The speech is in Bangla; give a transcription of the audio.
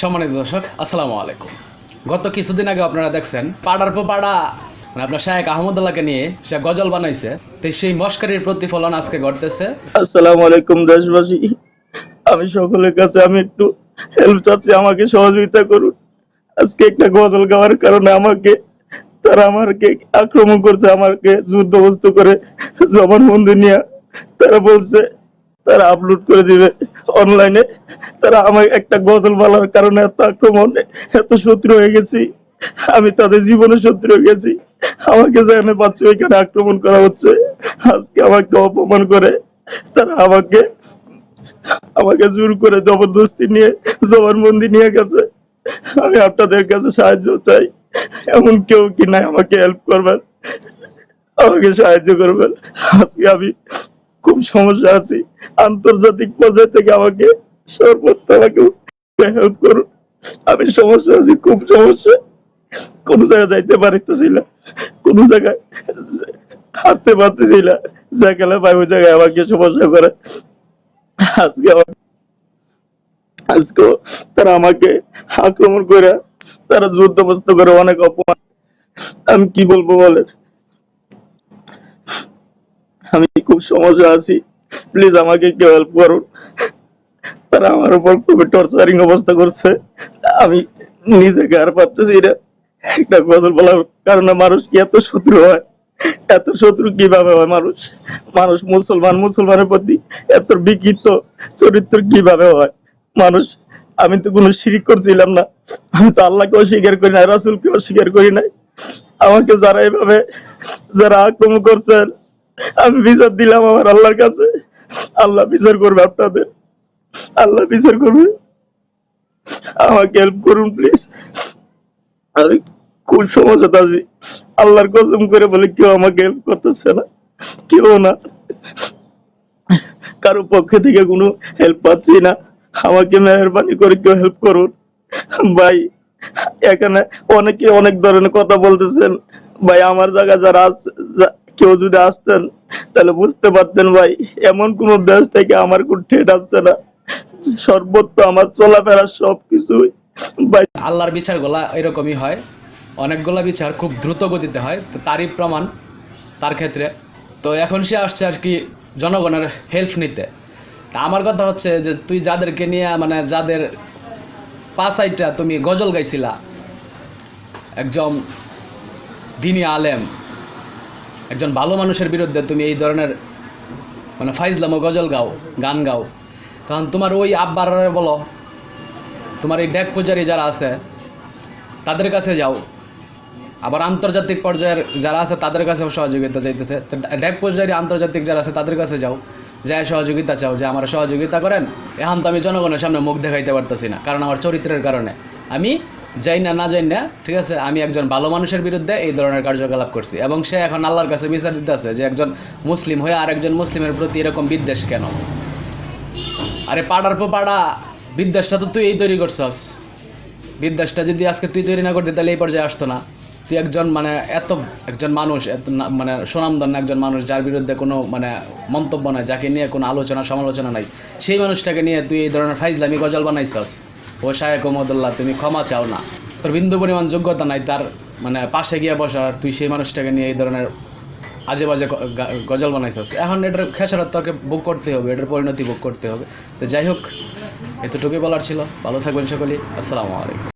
সম্মানিত দর্শক, আসসালামু আলাইকুম। গত কিছুদিন আগে আপনারা দেখছেন, পাড়ার পর পাড়া মানে আপনার শাহেক আহমদুল্লাহকে নিয়ে সে গজল বানাইছে। তো সেই মস্কারির প্রতিফলন আজকে ঘটতেছে। আসসালামু আলাইকুম দেশবাসী। আমি সকলের কাছে আমি একটু হেল্প চাচ্ছি, আমাকে সহযোগিতা করুন। আজকে একটা গজল গাওয়ার কারণে আমাকে, তারা আমাকে আক্রমণ করছে, আমাকে যুদ্ধবস্তু করে জবানবন্দি নিয়ে। তারা বলছে তারা আপলোড করে দিবে অনলাইনে তারা আমার একটা গজল বলার কারণে এত আক্রমণ, এত শত্রু হয়ে গেছি। আমি তাদের জীবনে শত্রু হয়ে গেছি। আমাকে যেখানে পাচ্ছি ওইখানে আক্রমণ করা হচ্ছে। আজকে আমাকে অপমান করে। তারা আমাকে আমাকে জোর করে জবরদস্তি নিয়ে, জবানবন্দি নিয়ে গেছে। আমি আপনাদের কাছে সাহায্য চাই। এমন কেউ কি নাই আমাকে হেল্প করবেন? আমাকে সাহায্য করবেন। আজকে আমি খুব সমস্যা আছি। আন্তর্জাতিক পর্যায় থেকে আমাকে সর্বোচ্চ আমাকে হেল্প করুন। আমি সমস্যা আছি, খুব সমস্যা। কোন জায়গায় যাইতে পারতেছি না। কোন জায়গায় হাঁটতে পারতেছি না। যেখানে পাই ওই জায়গায় আমাকে সমস্যা করে। আজকে আজকেও তারা আমাকে আক্রমণ করে, তারা যুদ্ধবস্ত করে অনেক অপমান। আমি কি বলব বলে আমি সমস্যা আছি। প্লিজ আমাকে কেউ হেল্প করুন। তারা আমার উপর খুবই টর্চারিং অবস্থা করছে। আমি নিজেকে আর পারতেছি না। একটা গজল বলার কারণে মানুষ কি এত শত্রু হয়? এত শত্রু কীভাবে হয় মানুষ? মানুষ মুসলমান, মুসলমানের প্রতি এত বিকৃত চরিত্র কীভাবে হয়? মানুষ, আমি তো কোনো শিরিক করছিলাম না। আমি তো আল্লাহকে অস্বীকার করি নাই রাসুলকে অস্বীকার করি নাই। আমাকে যারা এভাবে যারা আক্রমণ করছেন আমি বিচার দিলাম আমার আল্লাহর কাছে। আল্লাহ বিচার করবে আপনাদের। আল্লাহ বিচার করবে। আমাকে হেল্প করুন প্লিজ আমি খুব সমস্যা আছি আল্লাহর কসম করে বলে কেউ আমাকে হেল্প করতেছে না, কেউ না। কারও পক্ষে থেকে কোনো হেল্প পাচ্ছি না। আমাকে মেহরবানি করে কেউ হেল্প করুন। ভাই, এখানে অনেকে অনেক ধরনের কথা বলতেছেন। ভাই, আমার জায়গা যারা কেউ যদি আসতেন, তাহলে বুঝতে পারতেন ভাই, এমন কোন দেশ থেকে আমার কোন ঠেট আসছে না। সর্বত্র আমার চলাফেরা সব কিছুই ভাই। আল্লাহর বিচারগুলা এরকমই হয়। অনেকগুলা বিচার খুব দ্রুত গতিতে হয় তারই প্রমাণ তার ক্ষেত্রে। তো এখন সে আসছে আর কি জনগণের হেল্প নিতে। তা আমার কথা হচ্ছে যে, তুই যাদেরকে নিয়ে মানে যাদের পাঁচ আইটা তুমি গজল গাইছিলা, একজন দিনী আলেম একজন ভালো মানুষের বিরুদ্ধে তুমি এই ধরনের মানে ফাইজলামো, গজল গাও, গান গাও, তখন তোমার ওই আব্বার বলো, তোমার এই ডেক পূজারি যারা আছে, তাদের কাছে যাও। আবার আন্তর্জাতিক পর্যায়ের যারা আছে, তাদের কাছেও সহযোগিতা চাইতেছে। ডেক পূজারি, আন্তর্জাতিক যারা আছে, তাদের কাছে যাও। যায় সহযোগিতা চাও, যে আমার সহযোগিতা করেন, এখন তো আমি জনগণের সামনে মুখ দেখাইতে পারতেছি না, কারণ আমার চরিত্রের কারণে। আমি যাই না না যাই না, ঠিক আছে? আমি একজন ভালো মানুষের বিরুদ্ধে এই ধরনের কার্যকলাপ করছি এবং সে এখন আল্লাহর কাছে বিচার দিতে আছে যে একজন মুসলিম হয়ে আর একজন মুসলিমের প্রতি এরকম বিদ্বেষ কেন? আরে পাড়ার পর পাড়া, বিদ্বেষটা তো তুই এই তৈরি করছস। বিদ্বেষটা যদি আজকে তুই তৈরি না করতে, তাহলে এই পর্যায়ে আসতো না। তুই একজন মানে এত, একজন মানুষ, এত মানে সুনামধন্য একজন মানুষ যার বিরুদ্ধে কোনো মানে মন্তব্য নাই, যাকে নিয়ে কোনো আলোচনা, সমালোচনা নাই। সেই মানুষটাকে নিয়ে তুই এই ধরনের ফাইজলামি, গজল বানাইছস। ও শায়েক মোহাম্মদুল্লাহ তুমি ক্ষমা চাও না। তোর বিন্দু পরিমাণ যোগ্যতা নাই, তার মানে পাশে গিয়ে বসার তুই সেই মানুষটাকে নিয়ে এই ধরনের আজে বাজে গজল বানাইছিস। এখন এটার খেসারত তোকে বুক করতে হবে, এটার পরিণতি বুক করতে হবে। তো যাই হোক, এতটুকুই বলার ছিল। ভালো থাকবেন সকলেই। আসসালামু আলাইকুম।